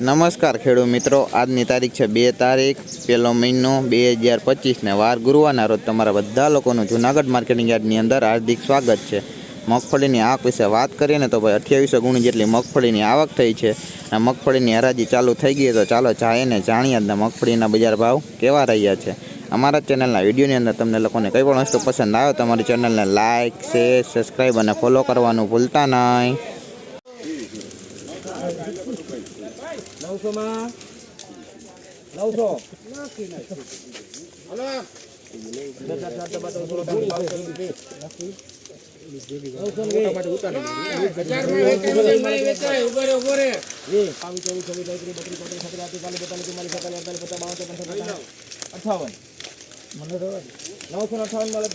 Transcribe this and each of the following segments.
નમસ્કાર ખેડૂત મિત્રો, આજની તારીખ છે બે તારીખ, પહેલો મહિનો બે હજાર પચીસને વાર ગુરુવારના રોજ તમારા બધા લોકોનું જુનાગઢ માર્કેટિંગ યાર્ડની અંદર હાર્દિક સ્વાગત છે. મગફળીની આવક વિશે વાત કરીએ ને તો ભાઈ અઠ્યાવીસો ગુણી જેટલી મગફળીની આવક થઈ છે. અને મગફળીની હરાજી ચાલુ થઈ ગઈ તો ચાલો જાય ને જાણીએ આજના મગફળીના બજાર ભાવ કેવા રહ્યા છે. અમારા ચેનલના વિડીયોની અંદર તમને લોકોને કઈ પણ વસ્તુ પસંદ આવે તમારી ચેનલને લાઇક શેર, સબસ્ક્રાઈબ અને ફોલો કરવાનું ભૂલતા નહીં. નવસો માં નવસો અઠાવન નવસો અઠાવન મળે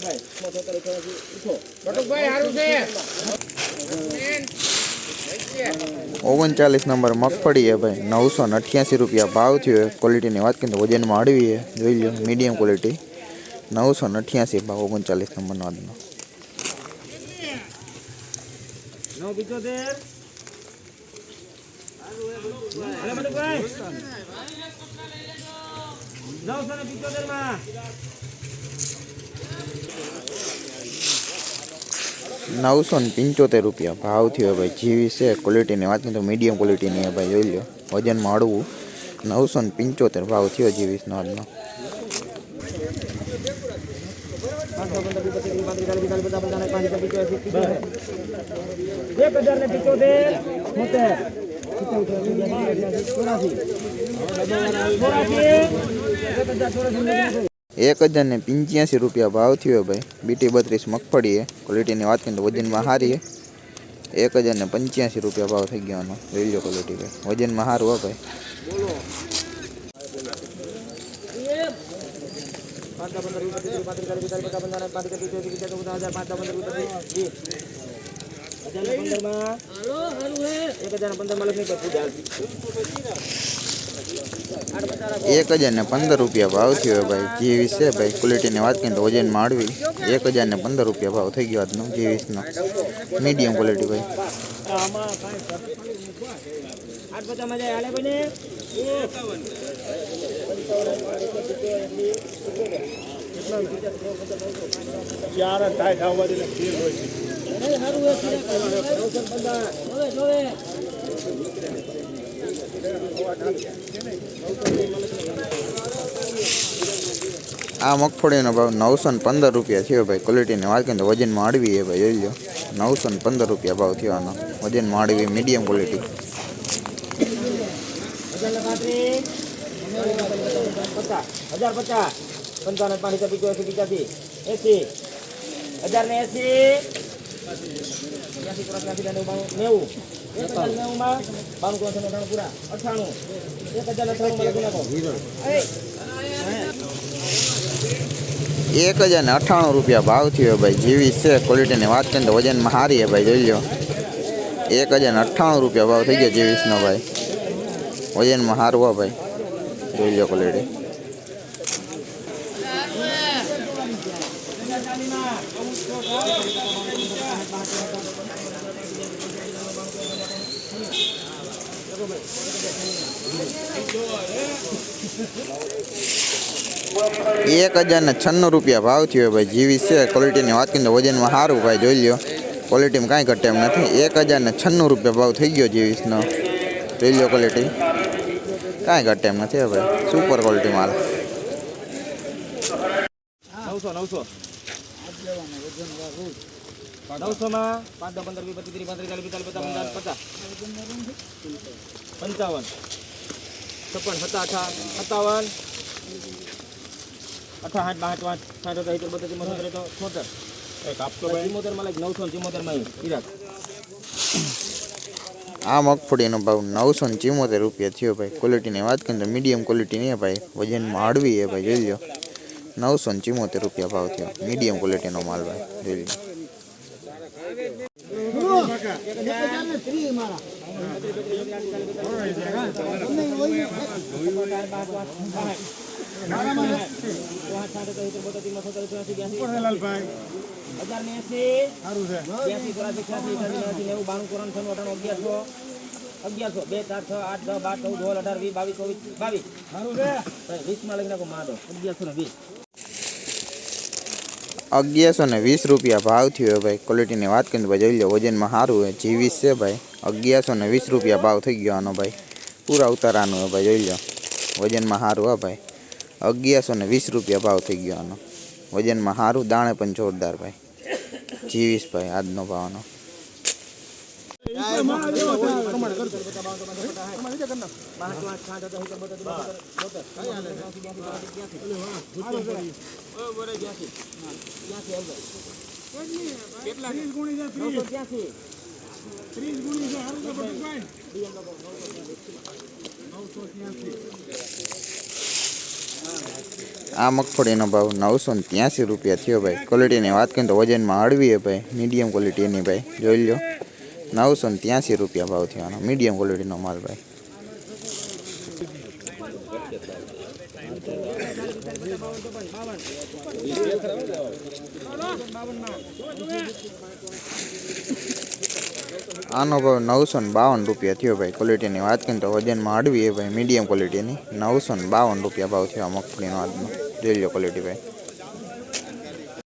ઓગણચાલીસ નંબર મગફળી છે ભાઈ નવસો ને અઠ્યાસી રૂપિયા ભાવ થયો છે ક્વોલિટીની વાત કરીએ તો વજનમાં અડવી છે. જોઈ લો મીડિયમ ક્વોલિટી નવસો ને અઠ્યાસી ભાવ, ઓગણચાલીસ નંબરનો આજનો. નવ પિચોતેર અરે મધુભાઈ નવસો ને પિચોતેરમાં નવસો ને પંચોતેર રૂપિયા ભાવ થયો ભાઈ. જીવી છે ક્વોલિટીની વાત નહીં તો મીડિયમ ક્વોલિટીની છે ભાઈ, જોઈ લો વજનમાં અડવું નવસો ને પંચોતેર ભાવ થયો જીવીસનો આજનો. એક હજાર ને પંચ્યાસી રૂપિયા ભાવ થયો ભાઈ. બીટી બત્રીસ મગફળી એ ક્વોલિટીની વાત કરીએ તો વજનમાં સારી એક હજાર ને પંચ્યાસી રૂપિયા ભાવ થઈ ગયો જોઈ લો ક્વોલિટી ભાઈ વજનમાં સારું હો ભાઈ. એક હજાર પંદરમાં લખી એક હજાર ને પંદર રૂપિયા ભાવ થયો ભાઈ જીવીસ છે ભાઈ, ક્વોલિટીની વાત કરીએ તો વજન માળવી. એક હજાર ને પંદર રૂપિયા ભાવ થઈ ગયો આજનો જીવીસનો મીડિયમ ક્વોલિટી ભાઈ આઠ પચાસમાં જાય હાલે બને આ મગફળીનો ભાવ નવસો ને પંદર રૂપિયા થયો ભાઈ. ક્વોલિટીની વાત કરીએ તો વજનમાં અડવી એ ભાઈ, જોઈ લો નવસો ને પંદર રૂપિયા ભાવ થયો આનો વજનમાં અડવી મીડિયમ ક્વોલિટી પંચાવન પાંચ હજાર પિચોતેર એસી. હજાર ને એસી. નેવું. એક હજાર નેવુંમાં બાણું ત્રણસો અઠાણું પૂરા અઠાણું એક હજાર અઠાણું લખી નાખો એક હજાર ને અઠ્ઠાણું રૂપિયા ભાવ થયો ભાઈ, જીવી છે ક્વોલિટીની વાત કરીએ તો વજનમાં સારી છે ભાઈ, જોઈ લો એક હજાર ને અઠ્ઠાણું રૂપિયા ભાવ થઈ ગયો જીવીસનો ભાઈ. વજનમાં સારું હો ભાઈ. જોઈ લો ક્વોલિટી એક હજારના છન્નું રૂપિયા ભાવ થયો ભાઈ, જીવી છે. ક્વોલિટીની વાત કરીને વજનમાં સારું ભાઈ જોઈ લો ક્વોલિટીમાં કાંઈ ઘટે એમ નથી. એક હજારને છન્નું રૂપિયા ભાવ થઈ ગયો જીવીસનો જોઈ લો ક્વોલિટી કાંઈ ઘટે એમ નથી ભાઈ સુપર ક્વોલિટી માલ. નવસો નવસો. નવસો માં પાંચ દસ પંદર વીસ પચીસ ત્રીસ પાંત્રીસ ચાલીસ પિસ્તાલીસ પચાસ પંચાવન પચાસ પંચાવન છપ્પન સત્તા અઠા સત્તાવન અઠા આઠ બાઠ પાંચ સાઠ અઠા સિત્તેર બોતેર ચુમ્મોતેર તો છોતેર ચુમ્મોતેરમાં લાગે નવસો ને ચુમ્મોતેરમાં ઈરાક આ મગફળીનો ભાવ નવસો ને ચિમોતેર રૂપિયા થયો ભાઈ. ક્વોલિટીની વાત કરીએ તો મીડિયમ ક્વોલિટીની છે ભાઈ. વજનમાં હળવી છે ભાઈ. જોઈ લો નવસો ને ચિમોતેર રૂપિયા ભાવ થયો. મીડિયમ ક્વોલિટીનો માલ ભાઈ. જોઈ લો હજાર ને એસી બ્યાસી ચોરાસી છ્યાસી અઠ્યાસી નેવું બાણું ચોરાણું છન્નું અઠાણું અગિયારસો બે ચાર છ આઠ દસ બાર ચૌદ સોળ અઢાર વીસ બાવીસ ચોવીસ બાવીસ ભાઈ વીસમાં લઈ નાખો માંડો અગિયારસો ને વીસ અગિયારસો ને વીસ રૂપિયા ભાવ થયો ભાઈ. ક્વોલિટીની વાત કરીને ભાઈ જોઈ લો, વજનમાં સારું હોય જીવીસ છે ભાઈ. અગિયારસો ને વીસ રૂપિયા ભાવ થઈ ગયો આનો ભાઈ. પૂરા ઉતારાનું હોય ભાઈ, જોઈ લો. વજનમાં સારું હા ભાઈ. અગિયારસો ને વીસ રૂપિયા ભાવ થઈ ગયો આનો. વજનમાં સારું, દાણે પણ જોરદાર ભાઈ. જીવીસ ભાઈ, આજનો ભાવનો આ મગફળીનો ભાવ નવસો ને ત્યાંસી રૂપિયા થયો ભાઈ. ક્વોલિટીની વાત કરીએ તો વજનમાં હળવી હે ભાઈ. મીડિયમ ક્વોલિટીની ભાઈ. જોઈ લો નવસો ને ત્યાંસી રૂપિયા ભાવ થયો મીડિયમ ક્વોલિટીનો માલ ભાઈ. આનો ભાવ નવસો ને બાવન રૂપિયા થયો ભાઈ. ક્વોલિટીની વાત કરીએ તો વજનમાં હળવી એ ભાઈ. મીડિયમ ક્વોલિટીની નવસો ને બાવન રૂપિયા ભાવ થયો આ મગફળીનો આજનો. જોઈ લો ક્વોલિટી ભાઈ.